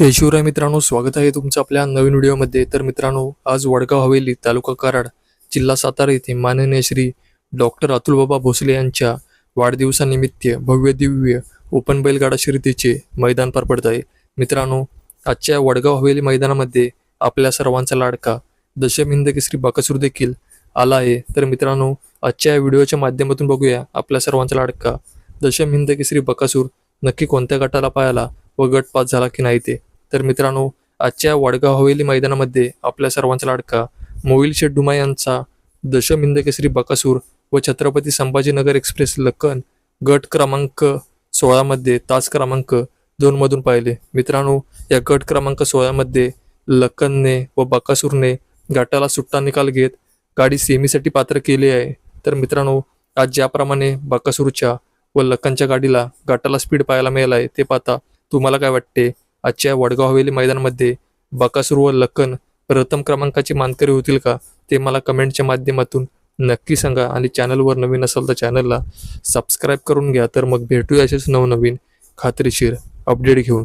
जय शिवराय मित्रांनो स्वागत आहे तुमचं आपल्या नवीन व्हिडिओमध्ये. तर मित्रांनो आज वडगाव हवेली तालुका कराड जिल्हा सातारा येथे माननीय श्री डॉक्टर अतुलबाबा भोसले यांच्या वाढदिवसानिमित्त भव्य दिव्य ओपन बैलगाडा शर्यतीचे मैदान पार पडत आहे. मित्रांनो आजच्या वडगाव हवेली मैदानामध्ये आपल्या सर्वांचा लाडका दशम हिंद केसरी बाकासूर देखील आला आहे. तर मित्रांनो आजच्या या व्हिडिओच्या माध्यमातून बघूया आपल्या सर्वांचा लाडका दशम हिंद केसरी बकासूर नक्की कोणत्या गटाला पायाला व गट पास झाला की नाही ते. तर मित्रांनो आजच्या वडगाव हवेली मैदानामध्ये आपल्या सर्वांचा लाडका मोविल शेठ डुमा यांचा दशम हिंद केसरी बकासूर व छत्रपती संभाजीनगर एक्सप्रेस लक्कन गट क्रमांक सोळामध्ये तास क्रमांक दोनमधून पाहिले. मित्रांनो या गट क्रमांक सोळामध्ये लक्कनने व बकासूरने गटाला सुट्टा निकाल घेत गाडी सेमीसाठी पात्र केली आहे. तर मित्रांनो आज ज्याप्रमाणे बकासूरच्या व लक्कनच्या गाडीला गटाला स्पीड पाहायला मिळाला आहे ते पाहता तुम्हाला काय वाटते? आजच्या वडगाव हवेली मैदानामध्ये बकासूर व लक्कन प्रथम क्रमांकाचे मानकरी होतील का ते मला कमेंटच्या माध्यमातून नक्की सांगा आणि चॅनलवर नवीन असाल तर चॅनलला सबस्क्राईब करून घ्या. तर मग भेटूया असेच नवनवीन खात्रीशीर अपडेट घेऊन.